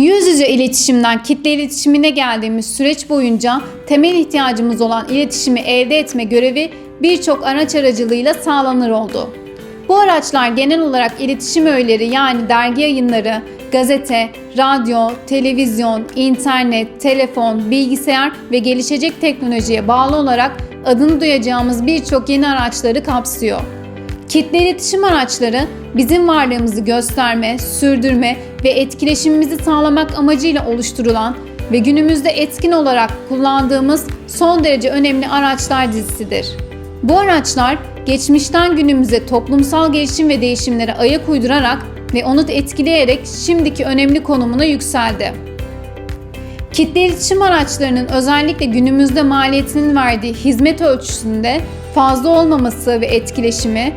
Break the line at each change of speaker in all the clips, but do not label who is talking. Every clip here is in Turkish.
Yüz yüze iletişimden kitle iletişimine geldiğimiz süreç boyunca temel ihtiyacımız olan iletişimi elde etme görevi birçok araç aracılığıyla sağlanır oldu. Bu araçlar genel olarak iletişim öğeleri yani dergi yayınları, gazete, radyo, televizyon, internet, telefon, bilgisayar ve gelişecek teknolojiye bağlı olarak adını duyacağımız birçok yeni araçları kapsıyor. Kitle iletişim araçları bizim varlığımızı gösterme, sürdürme ve etkileşimimizi sağlamak amacıyla oluşturulan ve günümüzde etkin olarak kullandığımız son derece önemli araçlar dizisidir. Bu araçlar geçmişten günümüze toplumsal gelişim ve değişimlere ayak uydurarak ve onu etkileyerek şimdiki önemli konumuna yükseldi. Kitle iletişim araçlarının özellikle günümüzde maliyetinin verdiği hizmet ölçüsünde fazla olmaması ve etkileşimi,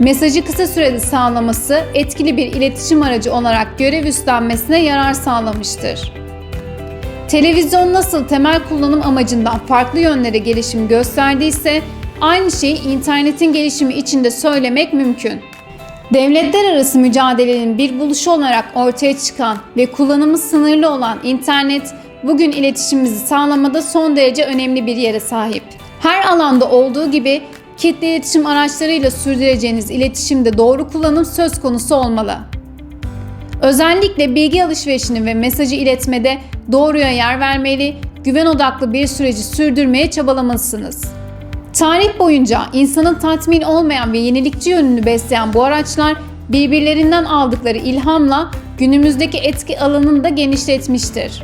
mesajı kısa sürede sağlaması etkili bir iletişim aracı olarak görev üstlenmesine yarar sağlamıştır. Televizyon nasıl temel kullanım amacından farklı yönlere gelişim gösterdiyse, aynı şeyi internetin gelişimi için de söylemek mümkün. Devletler arası mücadelenin bir buluşu olarak ortaya çıkan ve kullanımı sınırlı olan internet, bugün iletişimimizi sağlamada son derece önemli bir yere sahip. Her alanda olduğu gibi kitle iletişim araçlarıyla sürdüreceğiniz iletişimde doğru kullanım söz konusu olmalı. Özellikle bilgi alışverişini ve mesajı iletmede doğruya yer vermeli, güven odaklı bir süreci sürdürmeye çabalamalısınız. Tarih boyunca insanın tatmin olmayan ve yenilikçi yönünü besleyen bu araçlar birbirlerinden aldıkları ilhamla günümüzdeki etki alanını da genişletmiştir.